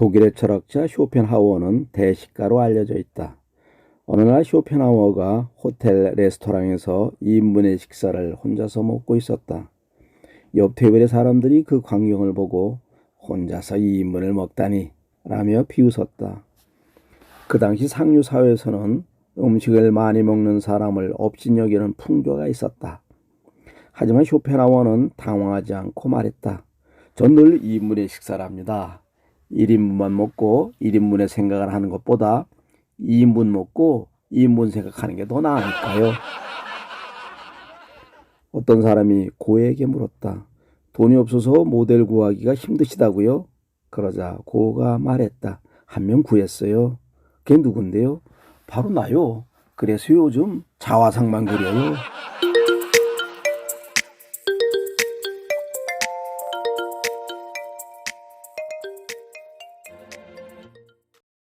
독일의 철학자 쇼펜하우어는 대식가로 알려져 있다. 어느 날 쇼펜하우어가 호텔 레스토랑에서 2인분의 식사를 혼자서 먹고 있었다. 옆 테이블의 사람들이 그 광경을 보고 혼자서 2인분을 먹다니 라며 비웃었다. 그 당시 상류 사회에서는 음식을 많이 먹는 사람을 업신여기는 풍조가 있었다. 하지만 쇼펜하우어는 당황하지 않고 말했다. 전 늘 2인분의 식사를 합니다. 1인분만 먹고 1인분의 생각을 하는 것보다 2인분 먹고 2인분 생각하는 게 더 나으니까요. 어떤 사람이 고에게 물었다. 돈이 없어서 모델 구하기가 힘드시다고요? 그러자 고가 말했다. 한 명 구했어요. 걔 누군데요? 바로 나요. 그래서 요즘 자화상만 그려요.